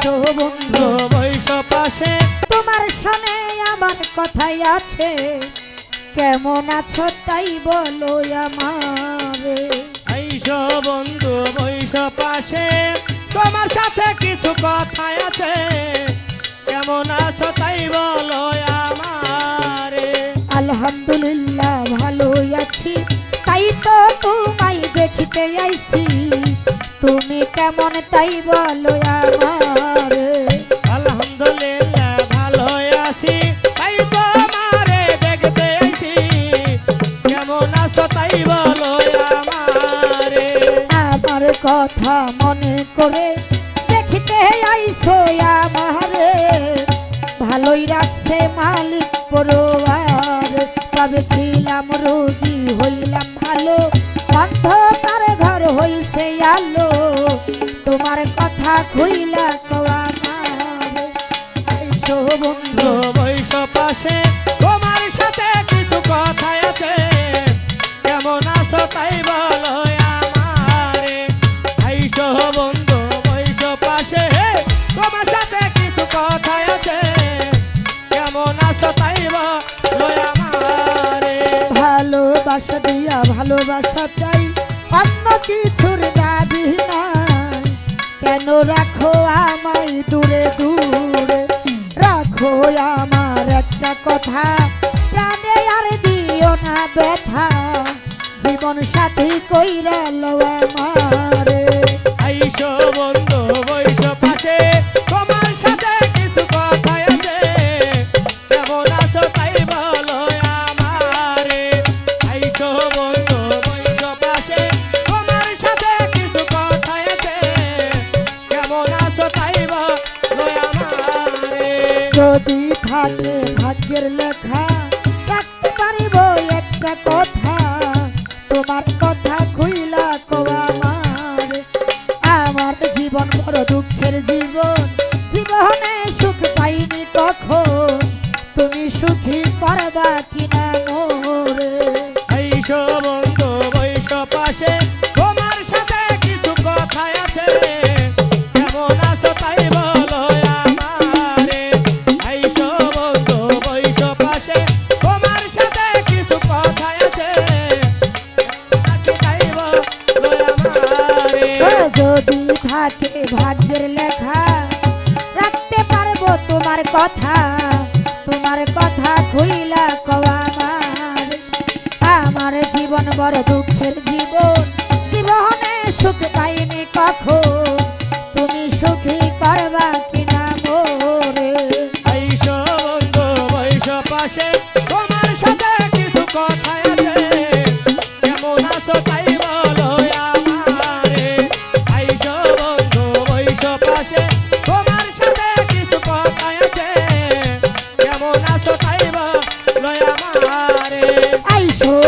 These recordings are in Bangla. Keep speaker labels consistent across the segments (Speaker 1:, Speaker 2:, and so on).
Speaker 1: আইসো বন্ধু
Speaker 2: বৈশ পাশে।
Speaker 1: তোমার শোনে আমার কথাই আছে। কেমন আছো তাই বলো আমারে।
Speaker 2: আইস বন্ধু বৈশ পাশে। তোমার সাথে কিছু কথা আছে। কেমন আছো তাই বলো আমারে।
Speaker 1: আলহামদুলিল্লাহ ভালো আছি। তাই তো তোমায় দেখিতে আইছি। তুমি কেমন তাই বলো কথা মনে করে দেখিতে আইছো আমারে। ভালোই রাখছে মালিক পরোয়ার, তবে রোগী হইলাম ভালো। অন্ধকার ঘর হইছে আলো, তোমার কথা খুইলা কওয়া আইসো বন্ধু।
Speaker 2: পাশে তোমার সাথে কিছু কথা আছে। কেমন আছো তাই
Speaker 1: ভালোবাসা চাই, অন্য কিছুর দাবি নাই। কেন রাখো আমায় দূরে দূরে? রাখো আমার একটা কথা, প্রাণে আর দিও না ব্যথা। জীবন সাথী কইরা লো আমারে।
Speaker 2: আইস
Speaker 1: যদি থাকে ভাগ্যের লেখা, রাখতে পারিব একটা কথা। তোমার কথা খুইলা কোয়া আমার। আমার জীবন বড় দুঃখের জীবন, জীবনে সুখ পাইনি কখন? তুমি সুখী করবা কিনা মোরে?
Speaker 2: বন্ধু বৈশ পাশে তোমার সাথে কিছু কথা আছে।
Speaker 1: যদি থাকে ভাগ্যের লেখা রাখতে পারব তোমার কথা। তোমার কথা খুইলা কওয়া আমার। আমার জীবন বড় দুঃখের জীবন। জীবনে সুখ পাইনি কখন? তুমি সুখী করবা কিনা মোরে
Speaker 2: পাশে।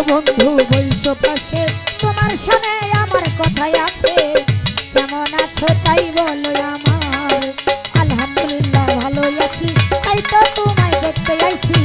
Speaker 2: বন্ধু, বৈশ পাশে। তোমার সনে আমার
Speaker 1: কথাই আছে। কেমন আছো তাই বলো আমার আলহামদুলিল্লাহ ভালো আছি। তাই তো তোমায় দেখতে আইছি।